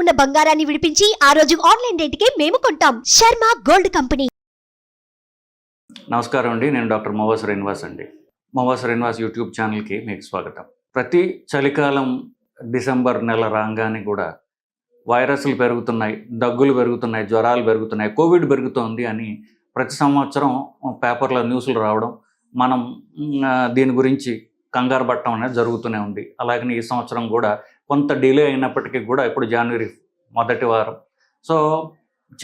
ఉన్న బంగారాన్ని విడిపించి ఆ రోజు ఆన్లైన్ రేటుకే మేము కొంటాం. Sharma gold company. నమస్కారం అండి. నేను డాక్టర్ మోవా శ్రీనివాస్ అండి. మోవా శ్రీనివాస్ యూట్యూబ్ ఛానల్కి మీకు స్వాగతం. ప్రతి చలికాలం డిసెంబర్ నెల రాగానే కూడా వైరస్లు పెరుగుతున్నాయి దగ్గులు పెరుగుతున్నాయి జ్వరాలు పెరుగుతున్నాయి కోవిడ్ పెరుగుతోంది అని ప్రతి సంవత్సరం పేపర్లో న్యూస్లు రావడం మనం దీని గురించి కంగారు పట్టడం అనేది జరుగుతూనే ఉంది. అలాగని ఈ సంవత్సరం కూడా కొంత డిలే అయినప్పటికీ కూడా ఇప్పుడు జనవరి మొదటి వారం. సో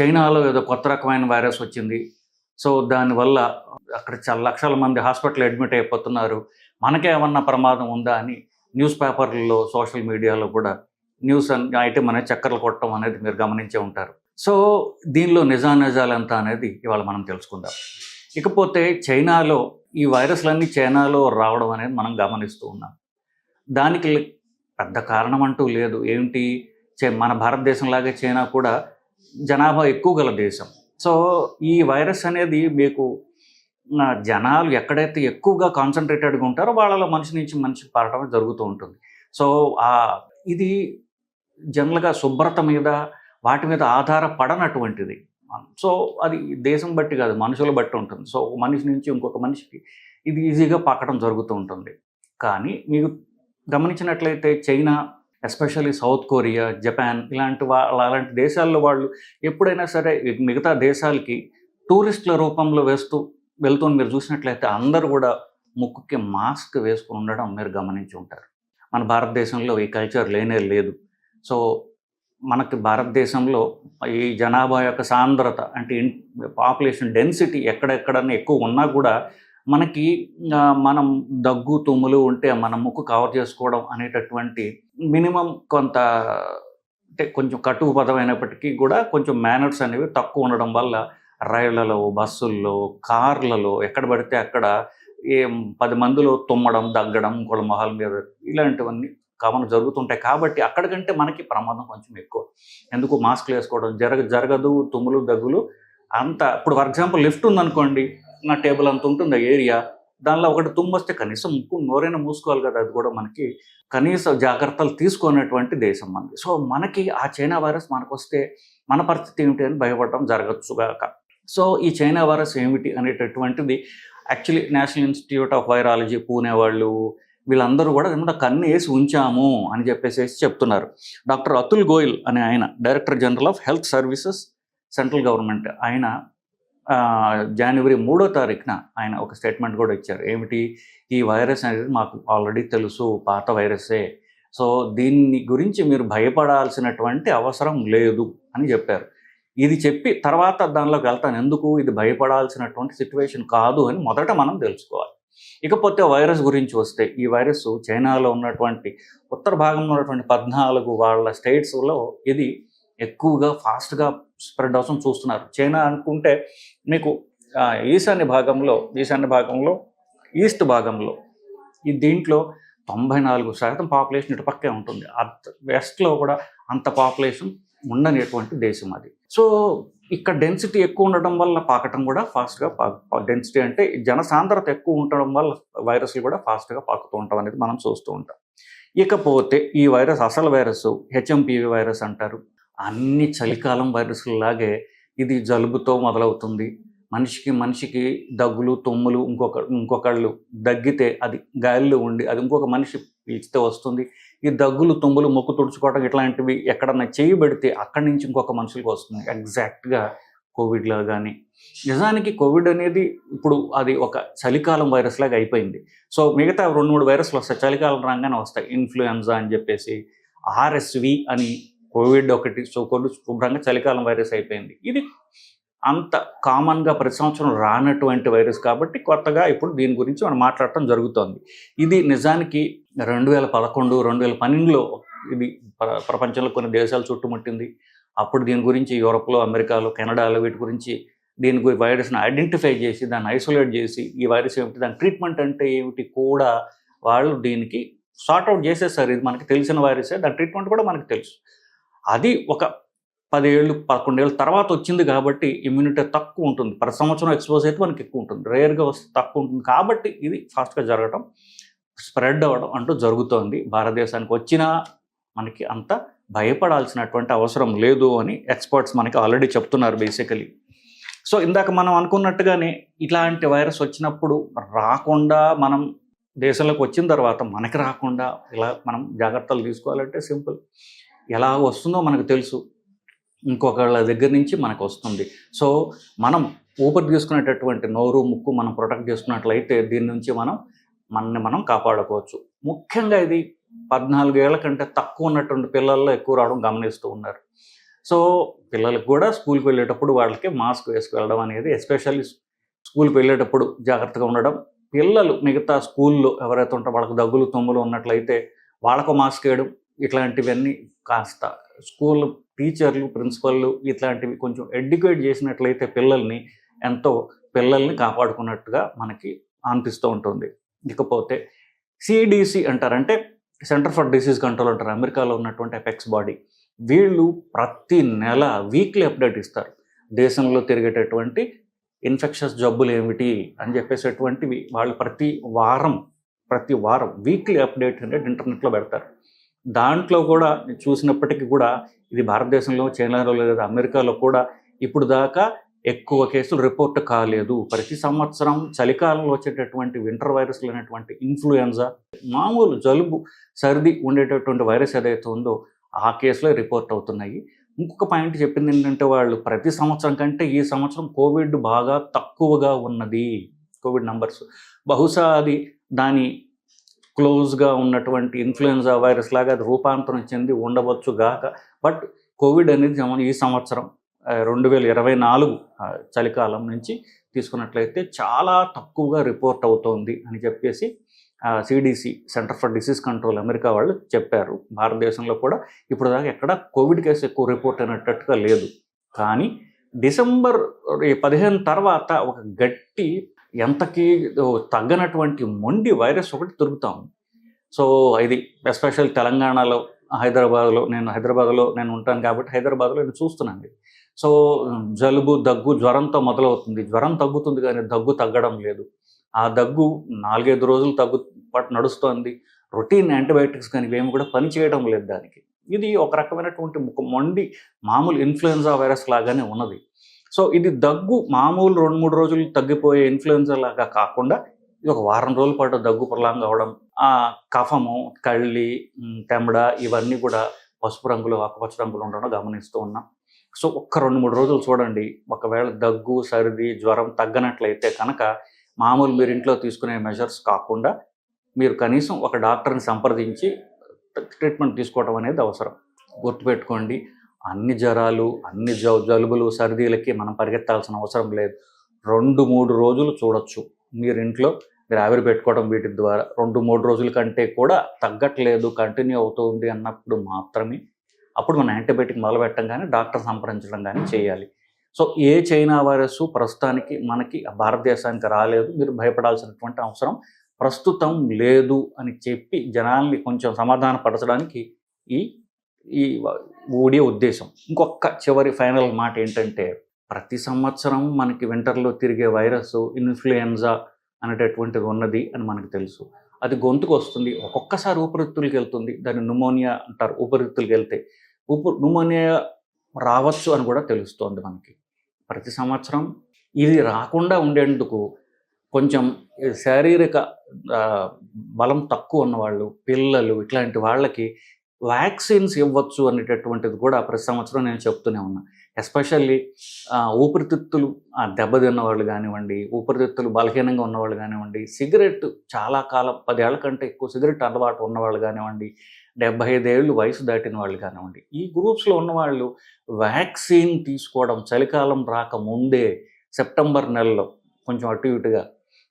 చైనాలో ఏదో కొత్త రకమైన వైరస్ వచ్చింది. సో దానివల్ల అక్కడ చాలా లక్షల మంది హాస్పిటల్ అడ్మిట్ అయిపోతున్నారు. మనకే ఏమన్నా ప్రమాదం ఉందా అని న్యూస్ పేపర్లలో సోషల్ మీడియాలో కూడా న్యూస్ అన్- ఐటమ్ అనేది చక్కర్లు కొట్టడం అనేది మీరు గమనించే ఉంటారు. సో దీనిలో నిజానిజాలు ఎంత అనేది ఇవాళ మనం తెలుసుకుందాం. ఇకపోతే చైనాలో ఈ వైరస్లన్నీ చైనాలో రావడం అనేది మనం గమనిస్తూ ఉన్నాం. దానికి పెద్ద కారణం అంటూ లేదు. ఏంటి? చే- మన భారతదేశంలాగే చైనా కూడా జనాభా ఎక్కువ గల దేశం. సో ఈ వైరస్ అనేది మీకు జనాలు ఎక్కడైతే ఎక్కువగా కాన్సన్ట్రేటెడ్గా ఉంటారో వాళ్ళలో మనిషి నుంచి మనిషి పారటం జరుగుతూ ఉంటుంది. సో ఇది జనరల్గా శుభ్రత మీద వాటి మీద ఆధారపడనటువంటిది. సో అది దేశం బట్టి కాదు మనుషుల బట్టి ఉంటుంది. సో ఒక మనిషి నుంచి ఇంకొక మనిషికి ఇది ఈజీగా పక్కడం జరుగుతూ ఉంటుంది. కానీ మీకు గమనించినట్లయితే China especially South Korea Japan ఇలాంటి వాళ్ళ అలాంటి దేశాల్లో వాళ్ళు ఎప్పుడైనా సరే మిగతా దేశాలకి టూరిస్టుల రూపంలో వేస్తూ వెళ్తూ మీరు చూసినట్లయితే అందరూ కూడా ముక్కుకి మాస్క్ వేసుకుని ఉండడం మీరు గమనించి ఉంటారు. మన భారతదేశంలో ఈ కల్చర్ లేనే లేదు. సో మనకి భారతదేశంలో ఈ జనాభా యొక్క సాంద్రత అంటే పాపులేషన్ డెన్సిటీ ఎక్కడెక్కడన్నా ఎక్కువ ఉన్నా కూడా మనకి మనం దగ్గు తుమ్ములు ఉంటే మన ముక్కు కవర్ చేసుకోవడం అనేటటువంటి మినిమం కొంత అంటే కొంచెం కటువు పదమైనప్పటికీ కూడా కొంచెం మేనర్స్ అనేవి తక్కువ ఉండడం వల్ల రైళ్ళలో బస్సుల్లో కార్లలో ఎక్కడ పడితే అక్కడ ఏం పది మందిలో తుమ్మడం దగ్గడం ఇంకోళ్ళ మొహాల మీద ఇలాంటివన్నీ కామన్ జరుగుతుంటాయి. కాబట్టి అక్కడికంటే మనకి ప్రమాదం కొంచెం ఎక్కువ. ఎందుకు? మాస్క్లు వేసుకోవడం జరగ జరగదు తుమ్ములు దగ్గులు అంత. ఇప్పుడు ఫర్ ఎగ్జాంపుల్ లిఫ్ట్ ఉందనుకోండి నా టేబుల్ అంత ఉంటుంది ఆ ఏరియా. దానిలో ఒకటి తుమ్మొస్తే కనీసం ముక్కు నోరైనా మూసుకోవాలి కదా అది కూడా మనకి. కనీస జాగ్రత్తలు తీసుకునేటువంటి దేశం మనది సో మనకి ఆ చైనా వైరస్ మనకు వస్తే మన పరిస్థితి ఏమిటి అని భయపడటం జరగచ్చుగాక సో ఈ చైనా వైరస్ ఏమిటి అనేటటువంటిది actually National Institute of Virology Pune వాళ్ళు వీళ్ళందరూ కూడా ఏమన్నా కన్ను వేసి ఉంచాము అని చెప్పేసి చెప్తున్నారు. డాక్టర్ అతుల్ గోయల్ అనే ఆయన director general of health services central government. ఆయన జనవరి మూడో తారీఖున ఆయన ఒక స్టేట్మెంట్ కూడా ఇచ్చారు. ఏమిటి? ఈ వైరస్ అనేది మాకు ఆల్రెడీ తెలుసు పాత వైరసే. సో దీన్ని గురించి మీరు భయపడాల్సినటువంటి అవసరం లేదు అని చెప్పారు. ఇది చెప్పి తర్వాత దానిలోకి వెళ్తాను. ఎందుకు? ఇది భయపడాల్సినటువంటి సిచ్యువేషన్ కాదు అని మొదట మనం తెలుసుకోవాలి. ఇకపోతే వైరస్ గురించి వస్తే ఈ వైరస్ చైనాలో ఉన్నటువంటి ఉత్తర భాగంలో ఉన్నటువంటి పద్నాలుగు వాళ్ళ స్టేట్స్లో ఇది ఎక్కువగా ఫాస్ట్గా స్ప్రెడ్ అవసరం చూస్తున్నారు. చైనా అనుకుంటే మీకు ఈశాన్య భాగంలో ఈశాన్య భాగంలో ఈస్ట్ భాగంలో ఈ దీంట్లో తొంభై నాలుగు శాతం పాపులేషన్ ఇటు పక్కే ఉంటుంది. అంత వెస్ట్లో కూడా అంత పాపులేషన్ ఉండనేటువంటి దేశం అది. సో ఇక్కడ డెన్సిటీ ఎక్కువ ఉండడం వల్ల పాకటం కూడా ఫాస్ట్గా డెన్సిటీ అంటే జనసాంద్రత ఎక్కువ ఉండడం వల్ల వైరస్లు కూడా ఫాస్ట్గా పాకుతూ ఉంటాం అనేది మనం చూస్తూ ఉంటాం. ఇకపోతే ఈ వైరస్ అసలు వైరస్ హెచ్ఎంపివి వైరస్ అంటారు. అన్ని చలికాలం వైరస్లాగే ఇది జలుబుతో మొదలవుతుంది. మనిషికి మనిషికి దగ్గులు తుమ్ములు ఇంకొక ఇంకొకళ్ళు దగ్గితే అది గాలిలో ఉండి అది ఇంకొక మనిషి పీల్చితే వస్తుంది. ఈ దగ్గులు తుమ్ములు మొక్కు తుడుచుకోవడం ఇట్లాంటివి ఎక్కడన్నా చేయి పెడితే అక్కడి నుంచి ఇంకొక మనుషులకు వస్తుంది. ఎగ్జాక్ట్గా కోవిడ్లో కానీ. నిజానికి కోవిడ్ అనేది ఇప్పుడు అది ఒక చలికాలం వైరస్ లాగా అయిపోయింది. సో మిగతా రెండు మూడు వైరస్లు వస్తాయి. చలికాలం రాగానే వస్తాయి. ఇన్ఫ్లుయెన్జా అని చెప్పేసి ఆర్ఎస్వి అని కోవిడ్ ఒకటి సో కొన్ని శుభ్రంగా చలికాలం వైరస్ అయిపోయింది. ఇది అంత కామన్గా ప్రతి సంవత్సరం రానటువంటి వైరస్ కాబట్టి కొత్తగా ఇప్పుడు దీని గురించి మనం మాట్లాడటం జరుగుతోంది. ఇది నిజానికి రెండు వేల పదకొండు రెండు వేల పన్నెండులో ఇది ప్ర- ప్రపంచంలో కొన్ని దేశాలు చుట్టుముట్టింది. అప్పుడు దీని గురించి యూరోప్లో అమెరికాలో కెనడాలో వీటి గురించి దీని గురి వైరస్ని ఐడెంటిఫై చేసి దాన్ని ఐసోలేట్ చేసి ఈ వైరస్ ఏమిటి దాని ట్రీట్మెంట్ అంటే ఏమిటి కూడా వాళ్ళు దీనికి సార్ట్అవుట్ చేసేసారు. ఇది మనకి తెలిసిన వైరసే దాని ట్రీట్మెంట్ కూడా మనకు తెలుసు. అది ఒక పదేళ్ళు పదకొండేళ్ళ తర్వాత వచ్చింది కాబట్టి ఇమ్యూనిటీ తక్కువ ఉంటుంది. ప్రతి సంవత్సరం ఎక్స్పోజ్ అయితే మనకి ఎక్కువ ఉంటుంది. రేర్గా వస్తే తక్కువ ఉంటుంది. కాబట్టి ఇది ఫాస్ట్గా జరగడం స్ప్రెడ్ అవ్వడం అంటూ జరుగుతోంది. భారతదేశానికి వచ్చినా మనకి అంత భయపడాల్సినటువంటి అవసరం లేదు అని ఎక్స్పర్ట్స్ మనకి ఆల్రెడీ చెప్తున్నారు బేసికలీ సో ఇందాక మనం అనుకున్నట్టుగానే ఇలాంటి వైరస్ వచ్చినప్పుడు రాకుండా మనం దేశంలోకి వచ్చిన తర్వాత మనకి రాకుండా ఇలా మనం జాగ్రత్తలు తీసుకోవాలంటే సింపుల్ ఎలా వస్తుందో మనకు తెలుసు. ఇంకొకళ్ళ దగ్గర నుంచి మనకు వస్తుంది. సో మనం ఊపిరి తీసుకునేటటువంటి నోరు ముక్కు మనం ప్రొటెక్ట్ చేసుకున్నట్లయితే దీని నుంచి మనం మనని మనం కాపాడుకోవచ్చు. ముఖ్యంగా ఇది పద్నాలుగేళ్ళ కంటే తక్కువ ఉన్నటువంటి పిల్లల్లో ఎక్కువ రావడం గమనిస్తూ ఉన్నారు. సో పిల్లలకు కూడా స్కూల్కి వెళ్ళేటప్పుడు వాళ్ళకి మాస్క్ వేసుకెళ్ళడం అనేది ఎస్పెషల్లీ స్కూల్కి వెళ్ళేటప్పుడు జాగ్రత్తగా ఉండడం. పిల్లలు మిగతా స్కూల్లో ఎవరైతే ఉంటారో వాళ్ళకి దగ్గులు తుమ్ములు ఉన్నట్లయితే వాళ్ళకు మాస్క్ వేయడం. ఇట్లాంటివన్నీ కాస్త స్కూల్ టీచర్లు ప్రిన్సిపల్లు ఇట్లాంటివి కొంచెం ఎడ్యుకేట్ చేసినట్లయితే పిల్లల్ని ఎంతో పిల్లల్ని కాపాడుకున్నట్టుగా మనకి అనిపిస్తూ ఉంటుంది. ఇకపోతే సిడిసి అంటారంటే సెంటర్ ఫర్ డిసీజ్ కంట్రోల్ అంటారు. అమెరికాలో ఉన్నటువంటి ఎపెక్స్ బాడీ. వీళ్ళు ప్రతి నెల వీక్లీ అప్డేట్ ఇస్తారు. దేశంలో తిరిగేటటువంటి ఇన్ఫెక్షన్స్ జబ్బులు ఏమిటి అని చెప్పేసేటువంటివి వాళ్ళు ప్రతి వారం ప్రతి వారం వీక్లీ అప్డేట్ అనేది ఇంటర్నెట్లో పెడతారు. దాంట్లో కూడా చూసినప్పటికీ కూడా ఇది భారతదేశంలో చైనాలో లేదా అమెరికాలో కూడా ఇప్పుడు దాకా ఎక్కువ కేసులు రిపోర్ట్ కాలేదు. ప్రతి సంవత్సరం చలికాలంలో వచ్చేటటువంటి వింటర్ వైరస్లు అనేటువంటి ఇన్ఫ్లుయెన్జా మామూలు జలుబు సర్ది ఉండేటటువంటి వైరస్ ఏదైతే ఉందో ఆ కేసులో రిపోర్ట్ అవుతున్నాయి. ఇంకొక పాయింట్ చెప్పింది ఏంటంటే వాళ్ళు ప్రతి సంవత్సరం కంటే ఈ సంవత్సరం కోవిడ్ బాగా తక్కువగా ఉన్నది. Covid numbers. బహుశా అది దాని క్లోజ్గా ఉన్నటువంటి ఇన్ఫ్లుయెన్జా వైరస్ లాగా అది రూపాంతరం చెంది ఉండవచ్చు గాక. బట్ కోవిడ్ అనేది ఈ సంవత్సరం రెండు వేల ఇరవై నాలుగు చలికాలం నుంచి తీసుకున్నట్లయితే చాలా తక్కువగా రిపోర్ట్ అవుతోంది అని చెప్పేసి CDC centre for disease control America వాళ్ళు చెప్పారు. భారతదేశంలో కూడా ఇప్పుడు దాకా ఎక్కడ కోవిడ్ కేసు ఎక్కువ రిపోర్ట్ అయినట్టుగా లేదు. కానీ డిసెంబర్ పదిహేను తర్వాత ఒక గట్టి ఎంతకి తగ్గనటువంటి మొండి వైరస్ ఒకటి దొరుకుతాం సో ఇది ఎస్పెషల్ తెలంగాణలో హైదరాబాద్లో నేను హైదరాబాద్లో నేను ఉంటాను కాబట్టి హైదరాబాద్లో నేను చూస్తున్నాను సో జలుబు దగ్గు జ్వరంతో మొదలవుతుంది. జ్వరం తగ్గుతుంది కానీ దగ్గు తగ్గడం లేదు. ఆ దగ్గు నాలుగైదు రోజులు తగ్గు పాటు నడుస్తోంది. రొటీన్ యాంటీబయాటిక్స్ కానీ ఇవేమి కూడా పనిచేయడం లేదు దానికి. ఇది ఒక రకమైనటువంటి మొండి మామూలు ఇన్ఫ్లుయెన్జా వైరస్ లాగానే ఉన్నది. సో ఇది దగ్గు మామూలు రెండు మూడు రోజులు తగ్గిపోయే ఇన్ఫ్లుయెన్జా లాగా కాకుండా ఇది ఒక వారం రోజుల పాటు దగ్గు ప్రలాంగ్ అవడం ఆ కఫము కళ్ళి తెమడ ఇవన్నీ కూడా పసుపు రంగులు ఆకుపచ్చ రంగులు ఉండడం గమనిస్తూ ఉన్నాం. సో ఒక్క రెండు మూడు రోజులు చూడండి ఒకవేళ దగ్గు సర్ది జ్వరం తగ్గనట్లయితే కనుక మామూలు మీరు ఇంట్లో తీసుకునే మెజర్స్ కాకుండా మీరు కనీసం ఒక డాక్టర్ని సంప్రదించి ట్రీట్మెంట్ తీసుకోవడం అనేది అవసరం. గుర్తుపెట్టుకోండి అన్ని జ్వరాలు అన్ని జ జలుబులు సర్దీలకి మనం పరిగెత్తాల్సిన అవసరం లేదు. రెండు మూడు రోజులు చూడొచ్చు. మీరు ఇంట్లో మీరు ఆవిరి పెట్టుకోవడం వీటి ద్వారా రెండు మూడు రోజుల కంటే కూడా తగ్గట్లేదు కంటిన్యూ అవుతుంది అన్నప్పుడు మాత్రమే అప్పుడు మనం యాంటీబయాటిక్ మొదలు పెట్టడం కానీ డాక్టర్ సంప్రదించడం కానీ చేయాలి. సో ఏ చైనా వైరస్ ప్రస్తుతానికి మనకి భారతదేశానికి రాలేదు మీరు భయపడాల్సినటువంటి అవసరం ప్రస్తుతం లేదు అని చెప్పి జనాల్ని కొంచెం సమాధానపరచడానికి ఈ ఈ ఊడే ఉద్దేశం. ఇంకొక చివరి ఫైనల్ మాట ఏంటంటే ప్రతి సంవత్సరం మనకి వింటర్లో తిరిగే వైరస్ ఇన్ఫ్లుయెన్జా అనేటటువంటిది ఉన్నది అని మనకు తెలుసు. అది గొంతుకు వస్తుంది. ఒక్కొక్కసారి ఊపిరితిత్తులకి వెళ్తుంది. దాన్ని న్యూమోనియా అంటారు. ఊపిరితిత్తులకి వెళ్తే ఊపిరి న్యూమోనియా రావచ్చు అని కూడా తెలుస్తోంది మనకి. ప్రతి సంవత్సరం ఇది రాకుండా ఉండేందుకు కొంచెం శారీరక బలం తక్కువ ఉన్నవాళ్ళు పిల్లలు ఇట్లాంటి వాళ్ళకి వ్యాక్సిన్స్ ఇవ్వచ్చు అనేటటువంటిది కూడా ప్రతి సంవత్సరం నేను చెప్తూనే ఉన్నా. ఎస్పెషల్లీ ఊపిరితిత్తులు దెబ్బతిన్న వాళ్ళు కానివ్వండి ఊపిరితిత్తులు బలహీనంగా ఉన్నవాళ్ళు కానివ్వండి సిగరెట్ చాలా కాలం పదేళ్ళ కంటే ఎక్కువ సిగరెట్ అలవాటు ఉన్నవాళ్ళు కానివ్వండి డెబ్బై ఐదేళ్ళు వయసు దాటిన వాళ్ళు కానివ్వండి ఈ గ్రూప్స్లో ఉన్నవాళ్ళు వ్యాక్సిన్ తీసుకోవడం చలికాలం రాకముందే సెప్టెంబర్ నెలలో కొంచెం అటు ఇటుగా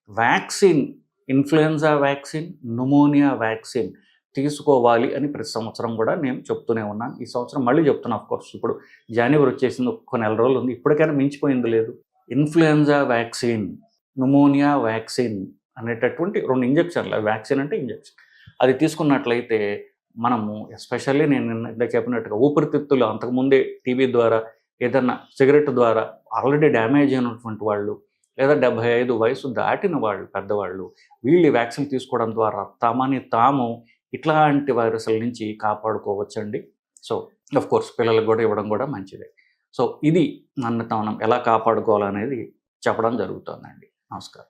vaccine influenza vaccine pneumonia vaccine తీసుకోవాలి అని ప్రతి సంవత్సరం కూడా నేను చెప్తూనే ఉన్నాను. ఈ సంవత్సరం మళ్ళీ చెప్తున్నాను ఆఫ్ కోర్స్ ఇప్పుడు జనవరి వచ్చేసింది ఒక్క నెల రోజులు ఉంది. ఇప్పటికైనా మించిపోయింది లేదు. ఇన్ఫ్లుయెన్జా వ్యాక్సిన్ న్యూమోనియా వ్యాక్సిన్ అనేటటువంటి రెండు ఇంజక్షన్లు. వ్యాక్సిన్ అంటే ఇంజక్షన్. అది తీసుకున్నట్లయితే మనము ఎస్పెషల్లీ నేను నిన్న చెప్పినట్టుగా ఊపిరితిత్తులు అంతకుముందే టీవీ ద్వారా ఏదన్నా సిగరెట్ ద్వారా ఆల్రెడీ డ్యామేజ్ అయినటువంటి వాళ్ళు లేదా డెబ్బై ఐదు వయసు దాటిన వాళ్ళు పెద్దవాళ్ళు వీళ్ళు వ్యాక్సిన్ తీసుకోవడం ద్వారా తమని తాము ఇట్లాంటి వైరస్ల నుంచి కాపాడుకోవచ్చండి. సో అఫ్ కోర్స్ పిల్లలకు కూడా ఇవ్వడం కూడా మంచిదే. సో ఇది నన్ను మనం ఎలా కాపాడుకోవాలనేది చెప్పడం జరుగుతుందండి. నమస్కారం.